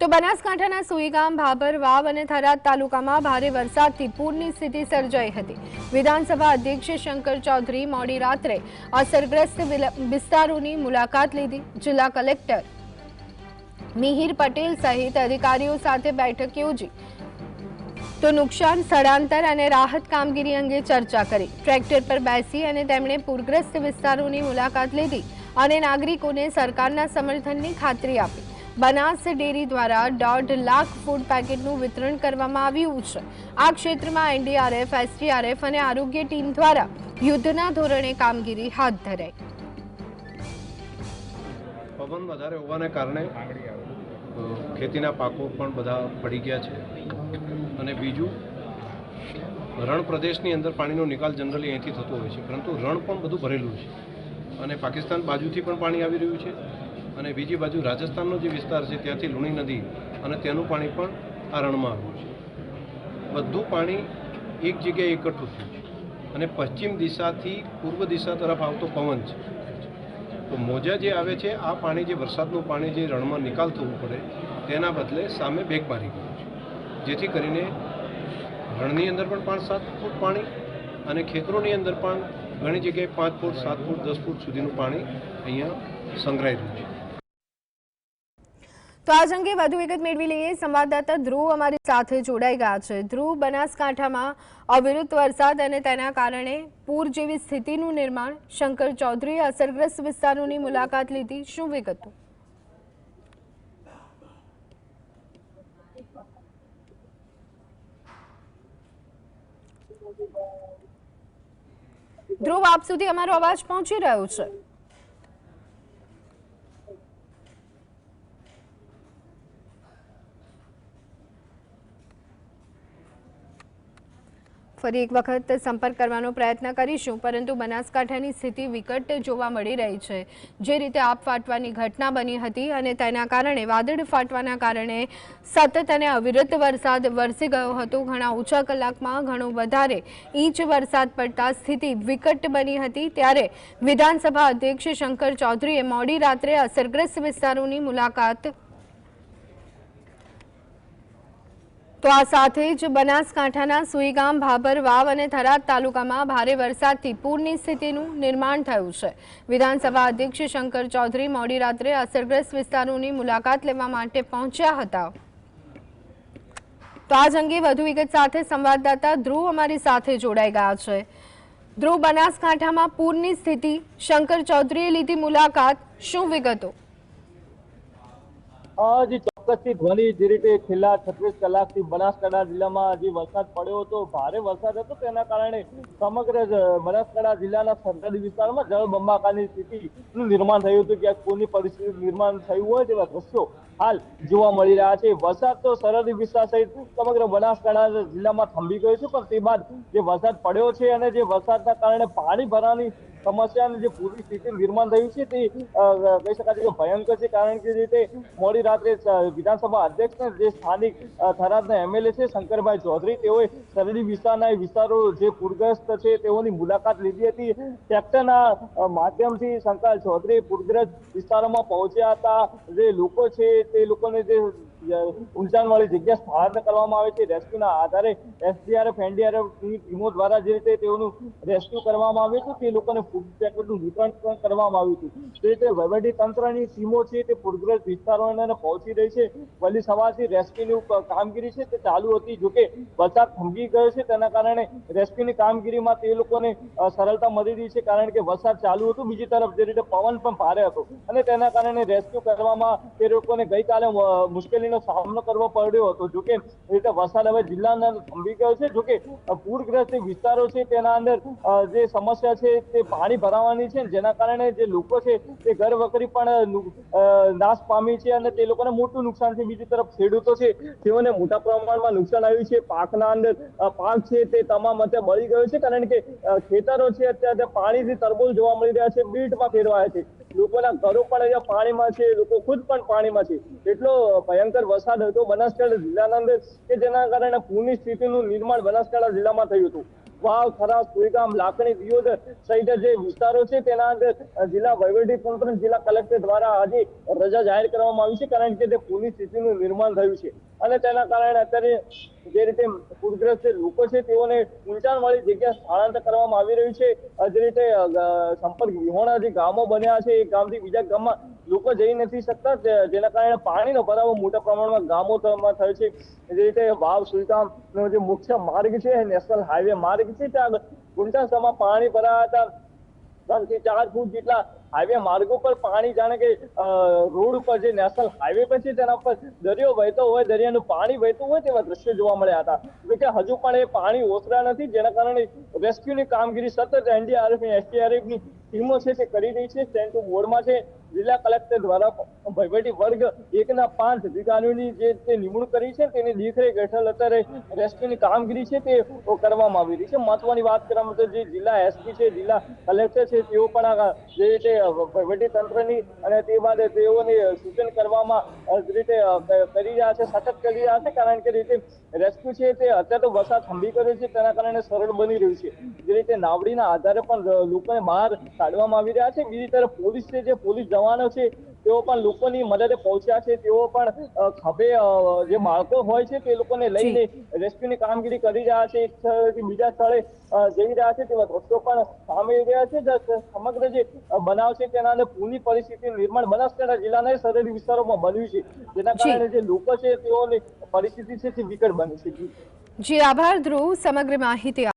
તો બનાસકાંઠાના સુઈગામ, ભાભર, વાવ અને થરાદ તાલુકામાં ભારે વરસાદથી પૂરની સ્થિતિ સર્જાઈ હતી. વિધાનસભા અધ્યક્ષ શંકર ચૌધરી મોડી રાત્રે અસરગ્રસ્ત વિસ્તારોની મુલાકાત લીધી. જિલ્લા કલેક્ટર મિહિર પટેલ સહિત અધિકારીઓ સાથે બેઠક યોજી. તો નુકસાન, સ્થળાંતર અને રાહત કામગીરી અંગે ચર્ચા કરી. ટ્રેક્ટર પર બેસી અને તેમણે પૂરગ્રસ્ત વિસ્તારોની મુલાકાત લીધી અને નાગરિકોને સરકારના સમર્થનની ખાતરી આપી. બનાસ ડેરી દ્વારા દોઢ લાખ ફૂડ પેકેટનું વિતરણ કરવામાં આવ્યું છે. આ ક્ષેત્રમાં એનડીઆરએફ, એસડીઆરએફ અને આરોગ્ય ટીમ દ્વારા યુદ્ધના ધોરણે કામગીરી હાથ ધરાઈ. પવન વધારે હોવાને કારણે ખેતીના પાકો પણ બધા પડી ગયા છે. અને બીજું, રણ પ્રદેશની અંદર પાણીનો નિકાલ જનરલી અહીંથી થતો હોય છે, પરંતુ રણ પણ બધું ભરેલું છે. અને પાકિસ્તાન બાજુથી પણ પાણી આવી રહ્યું છે. અને બીજી બાજુ રાજસ્થાનનો જે વિસ્તાર છે, ત્યાંથી લુણી નદી અને તેનું પાણી પણ આ રણમાં આવ્યું છે. બધું પાણી એક જગ્યાએ એકઠું થયું છે. અને પશ્ચિમ દિશાથી પૂર્વ દિશા તરફ આવતો પવન છે. તો મોજા જે આવે છે, આ પાણી જે વરસાદનું પાણી જે રણમાં નિકાલ થવું પડે, તેના બદલે સામે બેગ મારી ગયું છે. જેથી કરીને રણની અંદર પણ પાંચ સાત ફૂટ પાણી અને ખેતરોની અંદર પણ ઘણી જગ્યાએ પાંચ ફૂટ, સાત ફૂટ, દસ ફૂટ સુધીનું પાણી અહીંયા સંગ્રહાઈ રહ્યું છે. તો આજ અંગે વધુ વિગત મેળવી લઈએ. સંવાદદાતા ધ્રુવ અમારી સાથે જોડાઈ ગયા છે. ધ્રુવ, બનાસકાંઠામાં અવિરત વરસાદ અને તેના કારણે પૂર જેવી સ્થિતિનું નિર્માણ, શંકર ચૌધરીએ અસરગ્રસ્ત વિસ્તારોની મુલાકાત લીધી. શું વિગતો? ધ્રુવ, આપ સુધી અમારો અવાજ પહોંચી રહ્યો છે? ફરી એક વખત સંપર્ક કરવાનો પ્રયત્ન કરીશું, પરંતુ બનાસકાંઠાની સ્થિતિ વિકટ જોવા મળી રહી છે. જે રીતે આપ ફાટવાની ઘટના બની હતી અને તેના કારણે, વાદળ ફાટવાના કારણે સતત અને અવિરત વરસાદ વરસી ગયો હતો. ઘણા ઓછા કલાકમાં ઘણો વધારે ઇંચ વરસાદ પડતા સ્થિતિ વિકટ બની હતી. ત્યારે વિધાનસભા અધ્યક્ષ શંકર ચૌધરીએ મોડી રાત્રે અસરગ્રસ્ત વિસ્તારોની મુલાકાત તો આ સાથે જ બનાસકાંઠાના સુઈગામ, ભાભર, વાવ અને થરાદ તાલુકામાં ભારે વરસાદથી પૂરની સ્થિતિનું નિર્માણ થયું છે. વિધાનસભા અધ્યક્ષ શંકર ચૌધરી મોડી રાત્રે અસરગ્રસ્ત વિસ્તારોની મુલાકાત લેવા માટે પહોંચ્યા હતા. તો આજ અંગે વધુ વિગત સાથે સંવાદદાતા ધ્રુવ અમારી સાથે જોડાઈ ગયા છે. ધ્રુવ, બનાસકાંઠામાં પૂરની સ્થિતિ, શંકર ચૌધરીએ લીધી મુલાકાત, શું વિગતો? ચોક્કસથી ધ્વનિ જે રીતે છેલ્લા છત્રીસ કલાકથી બનાસકાંઠા જિલ્લામાં જે વરસાદ પડ્યો હતો, ભારે વરસાદ હતો, તેના કારણે સમગ્ર બનાસકાંઠા જિલ્લાના સરહદી વિસ્તારમાં જળબંબાકારની સ્થિતિનું નિર્માણ થયું હતું. કે કોની પરિસ્થિતિ નિર્માણ થયું હોય તેવા દ્રશ્યો હાલ જોવા મળી રહ્યા છે. વરસાદ તો સરહદી વિસ્તાર સહિત સમગ્ર બનાસકાંઠા જિલ્લામાં થંભી ગયો છે, પણ તે બાદ જે વરસાદ પડ્યો છે અને જે વરસાદના કારણે પાણી ભરાવાની સમસ્યા અને જે પૂરી સ્થિતિ નિર્માણ થયું છે તે કહી શકાય કે ભયંકર છે, કારણ કે જે રીતે મોડી રાત્રે વિધાનસભા અધ્યક્ષ જે સ્થાનિક થરાદના એમએલએ છે શંકરભાઈ ચૌધરી, તેઓએ સરહદી વિસ્તારના વિસ્તારો જે પૂરગ્રસ્ત છે તેઓની મુલાકાત લીધી હતી. ટ્રેક્ટરના માધ્યમથી શંકર ચૌધરી પૂરગ્રસ્ત વિસ્તારોમાં પહોંચ્યા હતા. જે લોકો છે તે લોકોને જે ઊંચાણવાળી જગ્યા સ્થળાંતર કરવામાં આવે છે. રેસ્ક્યુના આધારે એસડીઆરએફ એનડીઆરએફની ટીમો દ્વારા જે રીતે તેઓનું રેસ્ક્યુ કરવામાં આવ્યું હતું તે લોકોને ફૂડ પેકેટનું વિતરણ પણ કરવામાં આવ્યું હતું. તે રીતે વહીવટી તંત્રની ટીમો છે તે પૂરગ્રસ્ત વિસ્તારોને પહોંચી રહી છે. વહેલી સવારથી રેસ્ક્યુની કામગીરી છે તે ચાલુ હતી. જોકે વરસાદ થંભી ગયો છે તેના કારણે રેસ્ક્યુની કામગીરીમાં તે લોકોને સરળતા મળી રહી છે. કારણ કે વરસાદ ચાલુ હતું. બીજી તરફ જે રીતે પવન પણ ભારે હતો. અને તેના કારણે રેસ્ક્યુ કરવામાં તે લોકોને ગઈકાલે અ, મુશ્કેલીનો સામનો કરવો પડ્યો હતો. જોકે રીતે વરસાદ હવે જિલ્લાના થંભી ગયો છે. જોકે પૂરગ્રસ્ત વિસ્તારો છે તેના અંદર જે સમસ્યા છે તે પાણી ભરાવાની છે જેના કારણે જે લોકો છે તે ઘર વકરી પણ નાશ પામી છે અને તે લોકોને મોટું નુકસાન છે. બીજી તરફ ખેડૂતો છે, તેઓને મોટા પ્રમાણમાં નુકસાન આવ્યું છે. પાકના અંદર પાક છે તે તમામ અત્યારે બળી ગયો છે. કારણ કે ખેતરો છે અત્યારે પાણીથી તરબોલ જોવા મળી રહ્યા છે. બીટમાં ફેરવાયા છે. લોકોના ઘરો પણ અહીંયા પાણીમાં છે, લોકો ખુદ પણ પાણીમાં છે. એટલો ભયંકર વરસાદ હતો. બનાસકાંઠા જિલ્લાના અંદર કે જેના કારણે પૂરની સ્થિતિનું નિર્માણ બનાસકાંઠા જિલ્લામાં થયું હતું. વાવ ખરાસ સુઈગામ, લાકડી વિયોદ સહિત જે વિસ્તારો છે, તેના અંદર જિલ્લા વહીવટી તંત્ર જિલ્લા કલેક્ટર દ્વારા આજે રજા જાહેર કરવામાં આવી છે, કારણ કે તે પૂરની સ્થિતિનું નિર્માણ થયું છે. અને તેના કારણે અત્યારે જે રીતે પૂરગ્રસ્ત લોકો છે, તેઓને ઊંચાણવાળી જગ્યા સ્થળાંતર કરવામાં આવી રહ્યું છે. જે રીતે સંપર્ક વિહોણા જે ગામો બન્યા છે, એ ગામથી બીજા ગામમાં લોકો જઈ નથી શકતા. જેના કારણે પાણીનો ભરાવો મોટા પ્રમાણમાં ગામોમાં થયો છે. જે રીતે વાવ સુલતાનનો જે મુખ્ય માર્ગ છે, નેશનલ હાઈવે માર્ગ છે, ત્યાં ગુંટાસામાં પાણી ભરાયા હતા ત્રણથી ચાર ફૂટ જેટલા હાઈવે માર્ગો પર પાણી જાણે કે રોડ ઉપર જે નેશનલ હાઈવે પણ છે તેના પર દરિયો વહેતો હોય, દરિયાનું પાણી વહેતું હોય તેવા દ્રશ્યો જોવા મળ્યા હતા. કે હજુ પણ એ પાણી ઓસરા નથી, જેના કારણે રેસ્ક્યુની કામગીરી સતત એનડીઆરએફની એસડીઆરએફની ટીમો છે તે કરી રહી છે. સેન્ટુ બોર્ડમાં છે. જિલ્લા કલેક્ટર દ્વારા વહીવટી વર્ગ એકના પાંચ અધિકારીઓની જે તે નિમણૂક કરી છે, તેની દેખરેખ હેઠળ અત્યારે રેસ્ક્યુની કામગીરી છે તે કરવામાં આવી રહી છે. મહત્વની વાત કરવામાં તો જે જિલ્લા એસપી છે, જિલ્લા કલેક્ટર છે, તેઓ પણ જે રીતે વહીવટી તંત્રની અને તે બાદ તેઓને સૂચન કરવામાં રીતે કરી રહ્યા છે, સતત કરી રહ્યા છે, કારણ કે રીતે રેસ્ક્યુ છે તે અત્યારે તો વરસાદ થંભી કર્યો છે, તેના કારણે સરળ બની રહ્યું છે. જે રીતે નાવડીના આધારે પણ લોકોને બહાર કાઢવામાં આવી રહ્યા છે. બીજી તરફ પોલીસ છે જે પોલીસ જવાનો છે તેઓ પણ લોકોની મદદે પહોંચ્યા છે તેઓ પણ ખભે જે બાળકો હોય છે તે લોકોને લઈને રેસ્ક્યુની કામગીરી કરી રહ્યા છે એક સ્થળેથી બીજા સ્થળે જઈ રહ્યા છે તેવા દ્રશ્યો પણ સામે રહ્યા છે સમગ્ર જે બનાવ છે તેના અંદર પૂરની પરિસ્થિતિ નિર્માણ બનાસકાંઠા જિલ્લાના સરહદી વિસ્તારોમાં બન્યું છે. જેના કારણે જે લોકો છે તેઓની પરિસ્થિતિ છે તે વિકટ બની છે. જી. જી આભાર ધ્રુવ સમગ્ર માહિતી